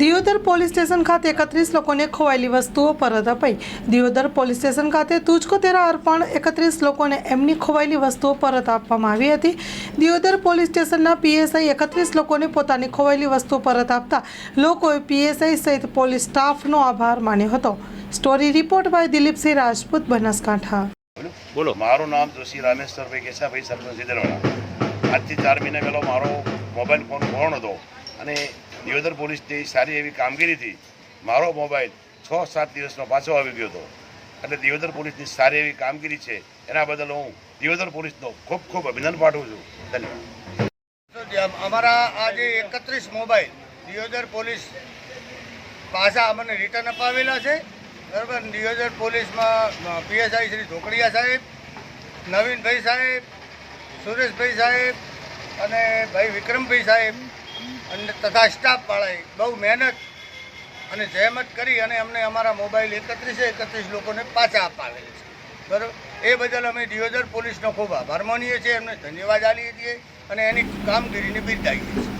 Deodar police station ખાતે એકત્રીસ લોકોને ખોવાયેલી વસ્તુઓ પરત અપાઈ. દિયોદર પોલીસ સ્ટેશન ખાતે તુજકો તેરા અર્પણ એકત્રીસ લોકોને એમની ખોવાયેલી વસ્તુઓ પરત આપવામાં આવી હતી. દિયોદર પોલીસ સ્ટેશનના પીએસઆઈ એકત્રીસ લોકોને પોતાની ખોવાયેલી વસ્તુઓ પરત આપતા લોકોએ પીએસઆઈ સહિત પોલીસ સ્ટાફનો આભાર માન્યો હતો. Story report by Dilipsinh Rajput Banaskantha. બોલો. મારું નામ જોશી રામેશ્વરભાઈ કેશાભાઈ સરપંચ આજથી ચાર મહિના પહેલો મારો મોબાઈલ ફોન ફોન હતો અને દિયોદર પોલીસની સારી એવી કામગીરીથી મારો મોબાઈલ છ સાત દિવસનો પાછો આવી ગયો હતો. એટલે દિયોદર પોલીસની સારી એવી કામગીરી છે, એના બદલ હું દિયોદર પોલીસનો ખૂબ ખૂબ અભિનંદન પાઠવું છું. ધન્યવાદ. અમારા આજે એકત્રીસ મોબાઈલ દિયોદર પોલીસ પાછા અમને રિટર્ન અપાવેલા છે. બરાબર? દિયોદર પોલીસમાં પીએસઆઈ શ્રી ઢોકડિયા સાહેબ, નવીનભાઈ સાહેબ, સુરેશભાઈ સાહેબ અને ભાઈ વિક્રમભાઈ સાહેબ અને તથા સ્ટાફવાળાએ બહુ મહેનત અને જહેમત કરી અને અમને અમારા મોબાઈલ એકત્રીસે એકત્રીસ લોકોને પાછા અપાવેલા છે. બરાબર? એ બદલ અમે દિયોદર પોલીસનો ખૂબ આભાર માનીએ છીએ, એમને ધન્યવાદ આપીએ છીએ અને એની કામગીરીને બિરદાવીએ છીએ.